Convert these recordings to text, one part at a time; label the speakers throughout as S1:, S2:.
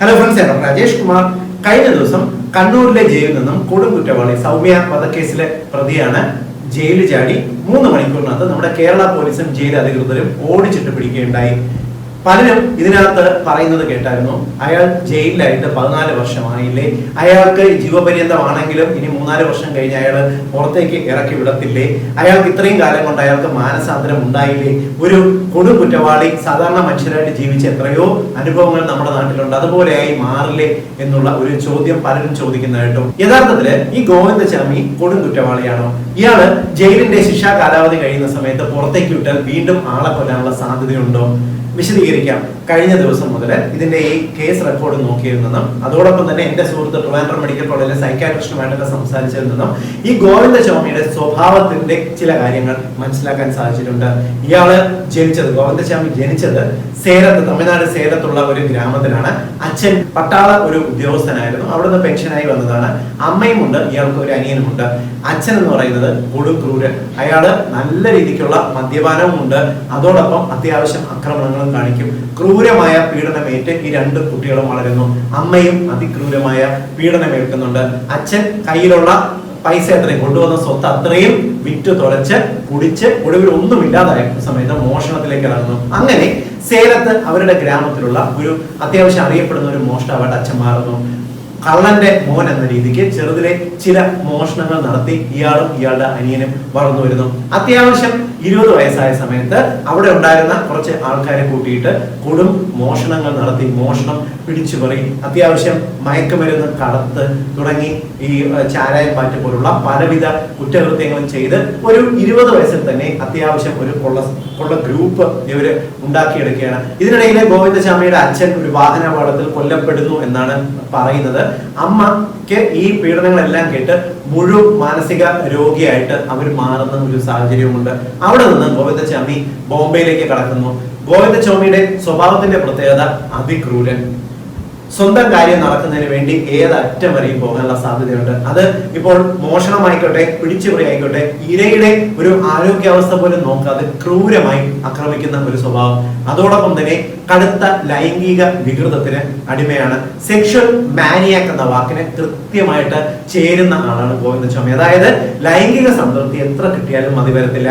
S1: Hello friends ഞാൻ രാജേഷ് കുമാർ. കഴിഞ്ഞ ദിവസം കണ്ണൂരിലെ ജയിലിൽ നിന്നും കൊടും കുറ്റവാളി സൗമ്യ വധക്കേസിലെ പ്രതിയാണ് ജയിലിൽ ചാടി മൂന്ന് മണിക്കൂറിനകത്ത് നമ്മുടെ കേരള പോലീസും ജയിൽ അധികൃതരും ഓടിച്ചിട്ട് പിടിക്കുകയുണ്ടായി. പലരും ഇതിനകത്ത് പറയുന്നത് കേട്ടായിരുന്നു അയാൾ ജയിലിലായിട്ട് പതിനാല് വർഷമായില്ലേ? അയാൾക്ക് ജീവപര്യന്തമാണെങ്കിലും ഇനി മൂന്നാൽ വർഷം കഴിഞ്ഞ് അയാൾ പുറത്തേക്ക് ഇറക്കി വിടത്തില്ലേ? അയാൾക്ക് ഇത്രയും കാലം കൊണ്ട് അയാൾക്ക് മാനസാന്തരം ഉണ്ടായില്ലേ? ഒരു കൊടും കുറ്റവാളി സാധാരണ മനുഷ്യരായിട്ട് ജീവിച്ച എത്രയോ അനുഭവങ്ങൾ നമ്മുടെ നാട്ടിലുണ്ട്. അതുപോലെയായി മാറില്ലേ എന്നുള്ള ഒരു ചോദ്യം പലരും ചോദിക്കുന്നതായിട്ടും. യഥാർത്ഥത്തിൽ ഈ ഗോവിന്ദചാമി കൊടും കുറ്റവാളിയാണോ ഇയാൾ ജയിലിന്റെ ശിക്ഷാ കാലാവധി കഴിയുന്ന സമയത്ത് പുറത്തേക്ക് വിട്ടാൽ വീണ്ടും ആളെ കൊല്ലാനുള്ള സാധ്യതയുണ്ടോ? വിശദീകരിക്കാം. കഴിഞ്ഞ ദിവസം മുതൽ ഇതിന്റെ ഈ കേസ് റെക്കോർഡ് നോക്കിയിരുന്നെന്നും അതോടൊപ്പം തന്നെ എന്റെ സുഹൃത്ത് ട്രിവാൻഡ്രം മെഡിക്കൽ കോളേജിലെ സൈക്കാട്രിസ്റ്റുമായിട്ടൊക്കെ സംസാരിച്ചതിൽ നിന്നും ഈ ഗോവിന്ദ ചൗമിയുടെ സ്വഭാവത്തിന്റെ ചില കാര്യങ്ങൾ മനസ്സിലാക്കാൻ സാധിച്ചിട്ടുണ്ട്. ഇയാൾ ജനിച്ചത് ഗോവിന്ദസ്വാമി ജനിച്ചത് സേലത്ത് തമിഴ്നാട് സേലത്തുള്ള ഒരു ഗ്രാമത്തിലാണ്. അച്ഛൻ പട്ടാള ഒരു ഉദ്യോഗസ്ഥനായിരുന്നു അവിടുന്ന് പെൻഷനായി വന്നതാണ്. അമ്മയും ഉണ്ട് ഇയാൾക്ക് ഒരു അനിയനുമുണ്ട്. അച്ഛൻ എന്ന് പറയുന്നത് കൊടുക്രൂര് അയാൾ നല്ല രീതിക്കുള്ള മദ്യപാനവും ഉണ്ട് അതോടൊപ്പം അത്യാവശ്യം ആക്രമണങ്ങളും കാണിക്കും. ക്രൂരമായ പീഡനമേറ്റ് ഈ രണ്ട് കുട്ടികളും വളരുന്നു. അമ്മയും അതിക്രൂരമായ പീഡനമേൽക്കുന്നുണ്ട്. അച്ഛൻ കയ്യിലുള്ള പൈസ അത്രയും കൊണ്ടുവന്ന സ്വത്ത് അത്രയും വിറ്റ് തുടച്ച് കുടിച്ച് ഒടുവിൽ ഒന്നും ഇല്ലാതായ സമയത്ത് മോഷണത്തിലേക്ക് ഇറങ്ങുന്നു. അങ്ങനെ സേലത്ത് അവരുടെ ഗ്രാമത്തിലുള്ള ഒരു അത്യാവശ്യം അറിയപ്പെടുന്ന ഒരു മോഷ്ടാവായിട്ട് അച്ഛൻ മാറുന്നു. കള്ളന്റെ മോൻ എന്ന രീതിക്ക് ചെറുതിലെ ചില മോഷണങ്ങൾ നടത്തി ഇയാളും ഇയാളുടെ അനിയനും വളർന്നു വരുന്നു. അത്യാവശ്യം ഇരുപത് വയസ്സായ സമയത്ത് അവിടെ ഉണ്ടായിരുന്ന കുറച്ച് ആൾക്കാരെ കൂട്ടിയിട്ട് കൊടും മോഷണങ്ങൾ നടത്തി മോഷണം പിടിച്ചുപറി അത്യാവശ്യം മയക്കുമരുന്ന് കടത്ത് തുടങ്ങി ഈ ചാരായം പാറ്റ് പോലുള്ള പലവിധ കുറ്റകൃത്യങ്ങളും ചെയ്ത് ഒരു ഇരുപത് വയസ്സിൽ തന്നെ അത്യാവശ്യം ഒരു കൊള്ള കൊള്ള ഗ്രൂപ്പ് ഇവർ ഉണ്ടാക്കിയെടുക്കുകയാണ്. ഇതിനിടയിൽ ഗോവിന്ദസ്വാമിയുടെ അച്ഛൻ ഒരു വാഹനാപകടത്തിൽ കൊല്ലപ്പെടുന്നു എന്നാണ് പറയുന്നത്. അമ്മയ്ക്ക് ഈ പീഡനങ്ങളെല്ലാം കേട്ട് മുഴുവൻ മാനസിക രോഗിയായിട്ട് അവർ മാറുന്ന ഒരു സാഹചര്യമുണ്ട് അവിടെ നിന്ന് ഗോവിന്ദസ്വാമി ബോംബെയിലേക്ക് കടക്കുന്നു. ഗോവിന്ദസ്വാമിയുടെ സ്വഭാവത്തിന്റെ പ്രത്യേകത അതിക്രൂരൻ. സ്വന്തം കാര്യം നടക്കുന്നതിന് വേണ്ടി ഏത് അറ്റം വരെയും പോകാനുള്ള സാധ്യതയുണ്ട്. അത് ഇപ്പോൾ മോഷണമായിക്കോട്ടെ പിടിച്ചുപറി ആയിക്കോട്ടെ ഇരയുടെ ഒരു ആരോഗ്യാവസ്ഥ പോലും നോക്കാതെ ക്രൂരമായി ആക്രമിക്കുന്ന ഒരു സ്വഭാവം. അതോടൊപ്പം തന്നെ കടുത്ത ലൈംഗിക വികൃതത്തിന് അടിമയാണ്. സെക്ഷൽ മാനിയാക്ക് എന്ന വാക്കിന് കൃത്യമായിട്ട് ചേരുന്ന ആളാണ് ഗോവിന്ദസ്വാമി അതായത് ലൈംഗിക സംതൃപ്തി എത്ര കിട്ടിയാലും മതി വരത്തില്ല.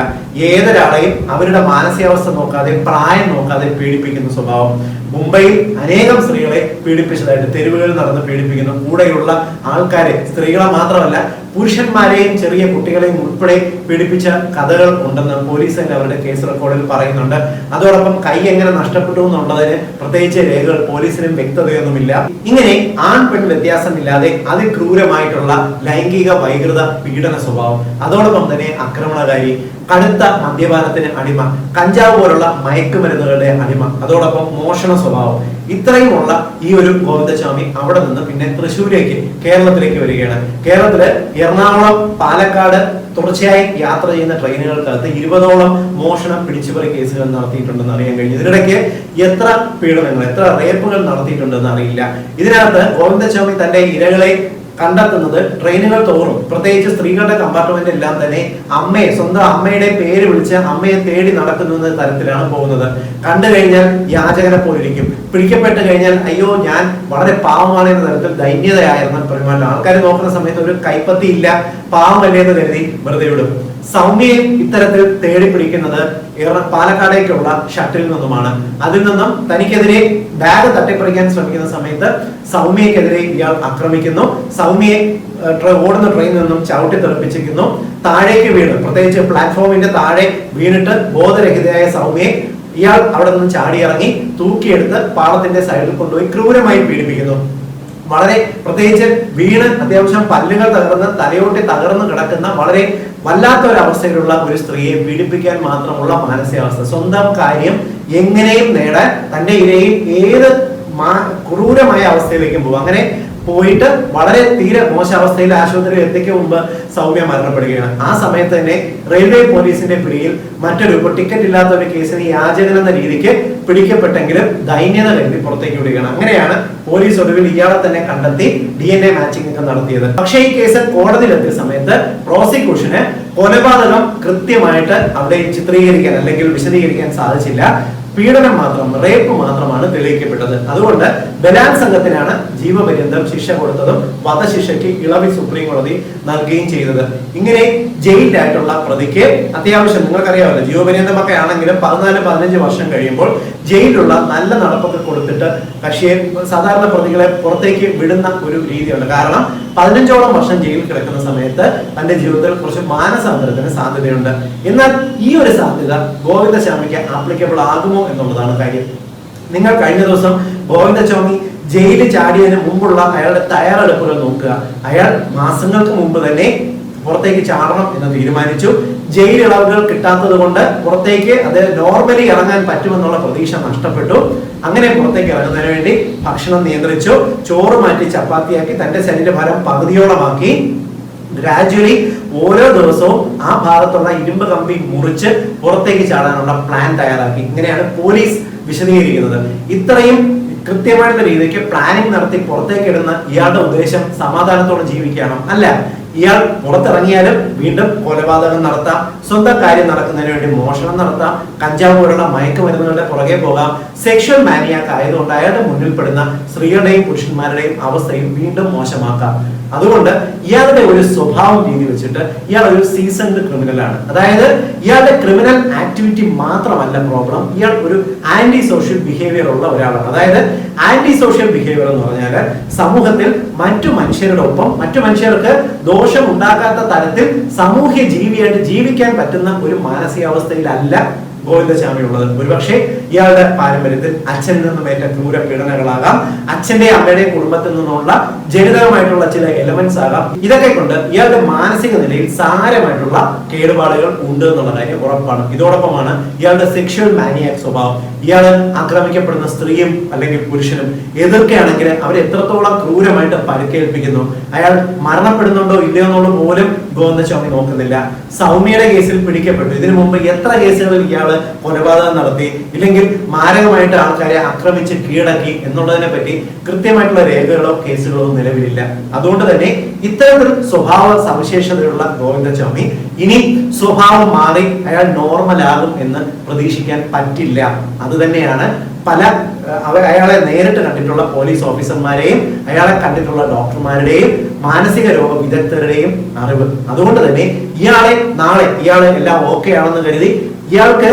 S1: ഏതൊരാളെയും അവരുടെ മാനസികാവസ്ഥ നോക്കാതെ പ്രായം നോക്കാതെ പീഡിപ്പിക്കുന്ന സ്വഭാവം. മുംബൈയിൽ അനേകം സ്ത്രീകളെ പീഡിപ്പിച്ചതായിട്ട് തെരുവുകളിൽ നടന്ന് പീഡിപ്പിക്കുന്നു കൂടെയുള്ള ആൾക്കാരെ സ്ത്രീകളെ മാത്രമല്ല പുരുഷന്മാരെയും ചെറിയ കുട്ടികളെയും ഉൾപ്പെടെ പീഡിപ്പിച്ച കഥകൾ ഉണ്ടെന്ന് പോലീസ് തന്നെ അവരുടെ കേസ് റെക്കോർഡിൽ പറയുന്നുണ്ട്. അതോടൊപ്പം കൈ എങ്ങനെ നഷ്ടപ്പെട്ടു എന്നുള്ളതിന് പ്രത്യേകിച്ച് രേഖകൾ പോലീസിനും വ്യക്തതയൊന്നുമില്ല. ഇങ്ങനെ ആൺ പെൺ വ്യത്യാസമില്ലാതെ അതിക്രൂരമായിട്ടുള്ള ലൈംഗിക വൈകൃത പീഡന സ്വഭാവം. അതോടൊപ്പം തന്നെ ആക്രമണകാരി കടുത്ത മദ്യപാനത്തിന് അടിമ കഞ്ചാവ് പോലുള്ള മയക്കുമരുന്നുകളുടെ അടിമ. അതോടൊപ്പം മോഷണ സ്വഭാവം. ഇത്രയുമുള്ള ഈ ഒരു ഗോവിന്ദസ്വാമി അവിടെ നിന്ന് പിന്നെ തൃശ്ശൂരേക്ക് കേരളത്തിലേക്ക് വരികയാണ്. കേരളത്തിൽ എറണാകുളം പാലക്കാട് തുടർച്ചയായി യാത്ര ചെയ്യുന്ന ട്രെയിനുകൾക്കകത്ത് ഇരുപതോളം മോഷണം പിടിച്ചുപറി കേസുകൾ നടത്തിയിട്ടുണ്ടെന്ന് അറിയാൻ കഴിഞ്ഞു. ഇതിനിടയ്ക്ക് എത്ര പീഡനങ്ങൾ എത്ര റേപ്പുകൾ നടത്തിയിട്ടുണ്ടെന്ന് അറിയില്ല. ഇതിനകത്ത് ഗോവിന്ദസ്വാമി തന്റെ ഇരകളെ കണ്ടെത്തുന്നത് ട്രെയിനുകൾ തോറും. പ്രത്യേകിച്ച് സ്ത്രീകളുടെ കമ്പാർട്ട്മെന്റ് എല്ലാം തന്നെ അമ്മയെ സ്വന്തം അമ്മയുടെ പേര് വിളിച്ച് അമ്മയെ തേടി നടക്കുന്ന തരത്തിലാണ് പോകുന്നത്. കണ്ടു കഴിഞ്ഞാൽ യാചകനെ പോലിരിക്കും. പിടിക്കപ്പെട്ട് കഴിഞ്ഞാൽ അയ്യോ ഞാൻ വളരെ പാവമാണ് എന്ന തരത്തിൽ ദൈന്യതയായിരുന്ന പെരുമാറ്റം. ആൾക്കാർ നോക്കുന്ന സമയത്ത് ഒരു കൈപ്പത്തി ഇല്ല പാവമല്ലേ എന്ന് കരുതി വെറുതെ വിടും സൗമ്യയെ ഇത്തരത്തിൽ തേടി പിടിക്കുന്നത് എറ- പാലക്കാടേക്കുള്ള ഷട്ടിൽ നിന്നുമാണ്. അതിൽ നിന്നും തനിക്കെതിരെ ബാഗ് തട്ടിപ്പറിക്കാൻ ശ്രമിക്കുന്ന സമയത്ത് സൗമ്യക്കെതിരെ ഇയാൾ ആക്രമിക്കുന്നു. സൗമ്യയെ ഓടുന്ന ട്രെയിനിൽ നിന്നും ചവിട്ടി തെറിപ്പിച്ചിരിക്കുന്നു. താഴേക്ക് വീണ് പ്രത്യേകിച്ച് പ്ലാറ്റ്ഫോമിന്റെ താഴെ വീണിട്ട് ബോധരഹിതയായ സൗമ്യയെ ഇയാൾ അവിടെ നിന്ന് ചാടിയിറങ്ങി തൂക്കിയെടുത്ത് പാളത്തിന്റെ സൈഡിൽ കൊണ്ടുപോയി ക്രൂരമായി പീഡിപ്പിക്കുന്നു. വളരെ പ്രത്യേകിച്ച് വീണ് അത്യാവശ്യം പല്ലുകൾ തകർന്ന് തലയോട്ടി തകർന്ന് കിടക്കുന്ന വളരെ വല്ലാത്ത ഒരു അവസ്ഥയിലുള്ള ഒരു സ്ത്രീയെ പീഡിപ്പിക്കാൻ മാത്രമുള്ള മാനസികാവസ്ഥ. സ്വന്തം കാര്യം എങ്ങനെയും നേടാൻ തന്റെ ഇരയിൽ ഏത് ക്രൂരമായ അവസ്ഥയിലേക്കും പോകും. അങ്ങനെ പോയിട്ട് വളരെ തീരെ മോശാവസ്ഥയിൽ ആശുപത്രിയിൽ എത്തിക്കും മുമ്പ് സൗമ്യ മരണപ്പെടുകയാണ്. ആ സമയത്ത് തന്നെ റെയിൽവേ പോലീസിന്റെ പിടിയിൽ മറ്റൊരു ടിക്കറ്റ് ഇല്ലാത്ത ഒരു കേസിന് യാചകൻ എന്ന രീതിക്ക് പിടിക്കപ്പെട്ടെങ്കിലും ദൈന്യത കരുതി പുറത്തേക്ക് വിടുകയാണ്. അങ്ങനെയാണ് പോലീസ് ഒടുവിൽ ഇയാളെ തന്നെ കണ്ടെത്തി ഡി എൻ എ മാച്ചിങ് ഒക്കെ നടത്തിയത്. പക്ഷേ ഈ കേസ് കോടതിയിലെത്തിയ സമയത്ത് പ്രോസിക്യൂഷന് കൊലപാതകം കൃത്യമായിട്ട് അവിടെ ചിത്രീകരിക്കാൻ അല്ലെങ്കിൽ വിശദീകരിക്കാൻ സാധിച്ചില്ല. പീഡനം മാത്രം റേപ്പ് മാത്രമാണ് തെളിയിക്കപ്പെട്ടത്. അതുകൊണ്ട് ബലാത്സംഗത്തിനാണ് ജീവപര്യന്തം ശിക്ഷ കൊടുത്തതും വധശിക്ഷയ്ക്ക് ഇളവിൽ സുപ്രീം കോടതി നൽകുകയും ചെയ്തത്. ഇങ്ങനെ ജയിലിലായിട്ടുള്ള പ്രതിക്ക് അത്യാവശ്യം നിങ്ങൾക്കറിയാമല്ലോ ജീവപര്യന്തമൊക്കെ ആണെങ്കിലും പതിനാല് പതിനഞ്ച് വർഷം കഴിയുമ്പോൾ ജയിലിലുള്ള നല്ല നടപ്പൊക്കെ കൊടുത്തിട്ട് കക്ഷിയെ സാധാരണ പ്രതികളെ പുറത്തേക്ക് വിടുന്ന ഒരു രീതിയുണ്ട് കാരണം പതിനഞ്ചോളം വർഷം ജയിലിൽ കിടക്കുന്ന സമയത്ത് തന്റെ ജീവിതത്തിൽ കുറച്ച് മാനസാന്തരത്തിന് സാധ്യതയുണ്ട്. എന്നാൽ ഈ ഒരു സാധ്യത ഗോവിന്ദശാമിക്ക് ആപ്ലിക്കബിൾ ആകുമോ എന്നുള്ളതാണ് കാര്യം. നിങ്ങൾ കഴിഞ്ഞ ദിവസം ഗോവിന്ദസ്വാമി ജയിലിൽ ചാടിയതിന് മുമ്പുള്ള അയാളുടെ തയ്യാറെടുപ്പുകൾ നോക്കുക. അയാൾ മാസങ്ങൾക്ക് മുമ്പ് തന്നെ പുറത്തേക്ക് ചാടണം എന്ന് തീരുമാനിച്ചു. ജയിൽ ഇളവുകൾ കിട്ടാത്തത് കൊണ്ട് പുറത്തേക്ക് അത് നോർമലി ഇറങ്ങാൻ പറ്റുമെന്നുള്ള പ്രതീക്ഷ നഷ്ടപ്പെട്ടു. അങ്ങനെ പുറത്തേക്ക് ഇറങ്ങുന്നതിന് വേണ്ടി ഭക്ഷണം നിയന്ത്രിച്ചു. ചോറ് മാറ്റി ചപ്പാത്തിയാക്കി തന്റെ ശരീരഭാരം പകുതിയോളമാക്കി. ഗ്രാജുവലി ഓരോ ദിവസവും ആ ഭാഗത്തുള്ള ഇരുമ്പ് കമ്പി മുറിച്ച് പുറത്തേക്ക് ചാടാനുള്ള പ്ലാൻ തയ്യാറാക്കി. ഇങ്ങനെയാണ് പോലീസ് വിശദീകരിക്കുന്നത്. ഇത്രയും കൃത്യമായിട്ടുള്ള രീതിക്ക് പ്ലാനിങ് നടത്തി പുറത്തേക്ക് ഇടുന്ന ഇയാളുടെ ഉദ്ദേശം സമാധാനത്തോടെ ജീവിക്കണം അല്ല. ഇയാൾ പുറത്തിറങ്ങിയാലും വീണ്ടും കൊലപാതകം നടത്താം സ്വന്തം കാര്യം നടക്കുന്നതിന് വേണ്ടി മോഷണം നടത്താം കഞ്ചാവ് പോലുള്ള മയക്കുമരുന്നുകളുടെ പുറകെ പോകാം. സെക്ഷൽ മാനിയാക്ക് ആയതുകൊണ്ട് അയാളുടെ മുന്നിൽപ്പെടുന്ന സ്ത്രീകളുടെയും പുരുഷന്മാരുടെയും അവസ്ഥയും വീണ്ടും മോശമാക്കാം. അതുകൊണ്ട് ഇയാളുടെ ഒരു സ്വഭാവം രീതി വെച്ചിട്ട് ഇയാൾ ഒരു സീസൺഡ് ക്രിമിനലാണ് അതായത് ഇയാളുടെ ക്രിമിനൽ ആക്ടിവിറ്റി മാത്രമല്ല പ്രോബ്ലം ഇയാൾ ഒരു ആന്റി സോഷ്യൽ ബിഹേവിയർ ഉള്ള ഒരാളാണ്. അതായത് ആന്റി സോഷ്യൽ ബിഹേവിയർ എന്ന് പറഞ്ഞാൽ സമൂഹത്തിൽ മറ്റു മനുഷ്യരുടെ ഒപ്പം മറ്റു മനുഷ്യർക്ക് ദോഷം ഉണ്ടാക്കാത്ത തരത്തിൽ സാമൂഹ്യ ജീവിയായിട്ട് ജീവിക്കാൻ പറ്റുന്ന ഒരു മാനസികാവസ്ഥയിലല്ല ഗോവിന്ദസ്വാമി ഉള്ളത്. ഒരുപക്ഷെ ഇയാളുടെ പാരമ്പര്യത്തിൽ അച്ഛനിൽ നിന്നും ഏറ്റ ക്രൂര പീഡനങ്ങളാകാം അച്ഛന്റെ അമ്മയുടെ കുടുംബത്തിൽ നിന്നുള്ള ജനിതകമായിട്ടുള്ള ചില എലമെന്റ്സ് ആകാം. ഇതൊക്കെ കൊണ്ട് ഇയാളുടെ മാനസിക നിലയിൽ സാരമായിട്ടുള്ള കേടുപാടുകൾ ഉണ്ട് എന്നുള്ള കാര്യം ഉറപ്പാണ്. ഇതോടൊപ്പമാണ് ഇയാളുടെ സെക്ഷൽ മാനിയാക് സ്വഭാവം. ഇയാൾ ആക്രമിക്കപ്പെടുന്ന സ്ത്രീയും അല്ലെങ്കിൽ പുരുഷനും എതിർക്കുകയാണെങ്കിൽ അവരെ എത്രത്തോളം ക്രൂരമായിട്ട് പരുക്കേൽപ്പിക്കുന്നു അയാൾ മരണപ്പെടുന്നുണ്ടോ ഇല്ലയോ എന്നുള്ള പോലും ഗോവിന്ദസ്വാമി നോക്കുന്നില്ല. സൗമ്യയുടെ കേസിൽ പിടിക്കപ്പെട്ടു. ഇതിനു മുമ്പ് എത്ര കേസുകളിൽ ഇയാൾ കൊലപാതകം നടത്തി ഇല്ലെങ്കിൽ മാരകമായിട്ട് ആൾക്കാരെ ആക്രമിച്ച് കീഴടക്കി എന്നുള്ളതിനെ പറ്റി കൃത്യമായിട്ടുള്ള രേഖകളോ കേസുകളോ നിലവിലില്ല. അതുകൊണ്ട് തന്നെ ഇത്തരത്തിൽ സ്വഭാവ സവിശേഷതയുള്ള ഗോവിന്ദസ്വാമി ഇനി സ്വഭാവം മാറി അയാൾ നോർമൽ ആകും എന്ന് പ്രതീക്ഷിക്കാൻ പറ്റില്ല. അത് തന്നെയാണ് പല അവ അവർ അയാളെ നേരിട്ട് കണ്ടിട്ടുള്ള പോലീസ് ഓഫീസർമാരെയും അയാളെ കണ്ടിട്ടുള്ള ഡോക്ടർമാരുടെയും മാനസിക രോഗ വിദഗ്ധരുടെയും അറിവ്. അതുകൊണ്ട് തന്നെ ഇയാളെ നാളെ ഇയാളെ എല്ലാം ഓക്കെ ആണെന്ന് കരുതി ഇയാൾക്ക്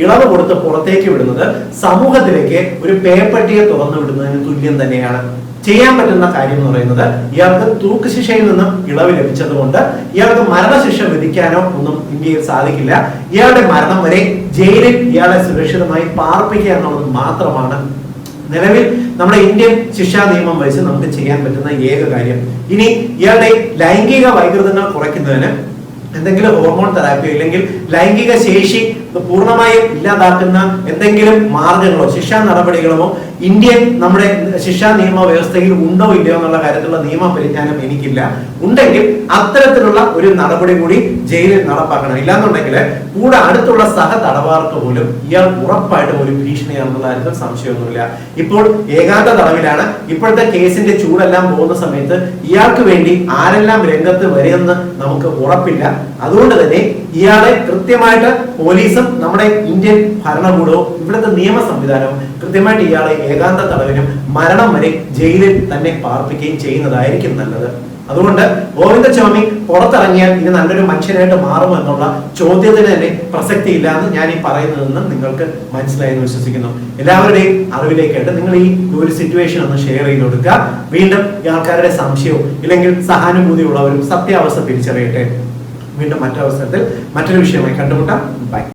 S1: ഇളവ് കൊടുത്ത് പുറത്തേക്ക് വിടുന്നത് സമൂഹത്തിലേക്ക് ഒരു പേപ്പട്ടിയെ തുറന്നു വിടുന്നതിന് തുല്യം തന്നെയാണ്. ചെയ്യാൻ പറ്റുന്ന കാര്യം എന്ന് പറയുന്നത് ഇയാൾക്ക് തൂക്കുശിക്ഷയിൽ നിന്നും ഇളവ് ലഭിച്ചതുകൊണ്ട് ഇയാൾക്ക് മരണശിക്ഷ വിധിക്കാനോ ഒന്നും ഇന്ത്യയിൽ സാധിക്കില്ല. ഇയാളുടെ മരണം വരെ ജയിലിൽ ഇയാളെ സുരക്ഷിതമായി പാർപ്പിക്കുക എന്നുള്ളത് മാത്രമാണ് നിലവിൽ നമ്മുടെ ഇന്ത്യൻ ശിക്ഷാ നിയമം വെച്ച് നമുക്ക് ചെയ്യാൻ പറ്റുന്ന ഏക കാര്യം. ഇനി ഇയാളുടെ ലൈംഗിക വൈകൃതങ്ങൾ കുറയ്ക്കുന്നതിന് എന്തെങ്കിലും ഹോർമോൺ തെറാപ്പി അല്ലെങ്കിൽ ലൈംഗിക ശേഷി പൂർണമായും ഇല്ലാതാക്കുന്ന എന്തെങ്കിലും മാർഗങ്ങളോ ശിക്ഷാ നടപടികളോ ഇന്ത്യൻ നമ്മുടെ ശിക്ഷാ നിയമ വ്യവസ്ഥയിൽ ഉണ്ടോ ഇല്ലയോ എന്നുള്ള കാര്യത്തിലുള്ള നിയമ പരിജ്ഞാനം എനിക്കില്ല. ഉണ്ടെങ്കിൽ അത്തരത്തിലുള്ള ഒരു നടപടി കൂടി ജയിലിൽ നടപ്പാക്കണം. ഇല്ലാന്നുണ്ടെങ്കിൽ കൂടെ അടുത്തുള്ള സഹ തടവാർക്ക് പോലും ഇയാൾ ഉറപ്പായിട്ടും ഒരു ഭീഷണിയാണെന്നുള്ള കാര്യത്തിൽ സംശയമൊന്നുമില്ല. ഇപ്പോൾ ഏകാന്ത തടവിലാണ്. ഇപ്പോഴത്തെ കേസിന്റെ ചൂടെല്ലാം പോകുന്ന സമയത്ത് ഇയാൾക്ക് വേണ്ടി ആരെല്ലാം രംഗത്ത് വരുമെന്ന് നമുക്ക് ഉറപ്പില്ല. അതുകൊണ്ട് തന്നെ ഇയാളെ കൃത്യമായിട്ട് പോലീസും നമ്മുടെ ഇന്ത്യൻ ഭരണകൂടവും ഇവിടുത്തെ നിയമ സംവിധാനവും കൃത്യമായിട്ട് ഇയാളെ ഏകാന്ത തടവിനും മരണം വരെ ജയിലിൽ തന്നെ പാർപ്പിക്കുകയും ചെയ്യുന്നതായിരിക്കും നല്ലത്. അതുകൊണ്ട് ഗോവിന്ദസ്വാമി പുറത്തിറങ്ങിയാൽ ഇനി നല്ലൊരു മനുഷ്യനായിട്ട് മാറും എന്നുള്ള ചോദ്യത്തിന് തന്നെ പ്രസക്തിയില്ല എന്ന് ഞാൻ ഈ പറയുന്നതെന്ന് നിങ്ങൾക്ക് മനസ്സിലായെന്ന് വിശ്വസിക്കുന്നു. എല്ലാവരുടെയും അറിവിലേക്കായിട്ട് നിങ്ങൾ ഈ ഒരു സിറ്റുവേഷൻ ഒന്ന് ഷെയർ ചെയ്ത് കൊടുക്കുക. വീണ്ടും ഈ ആൾക്കാരുടെ സംശയവും ഇല്ലെങ്കിൽ സഹാനുഭൂതിയുള്ളവരും സത്യാവസ്ഥ തിരിച്ചറിയട്ടെ വീണ്ടും മറ്റൊരവസരത്തിൽ മറ്റൊരു വിഷയമായി കണ്ടുമുട്ടാം. ബൈ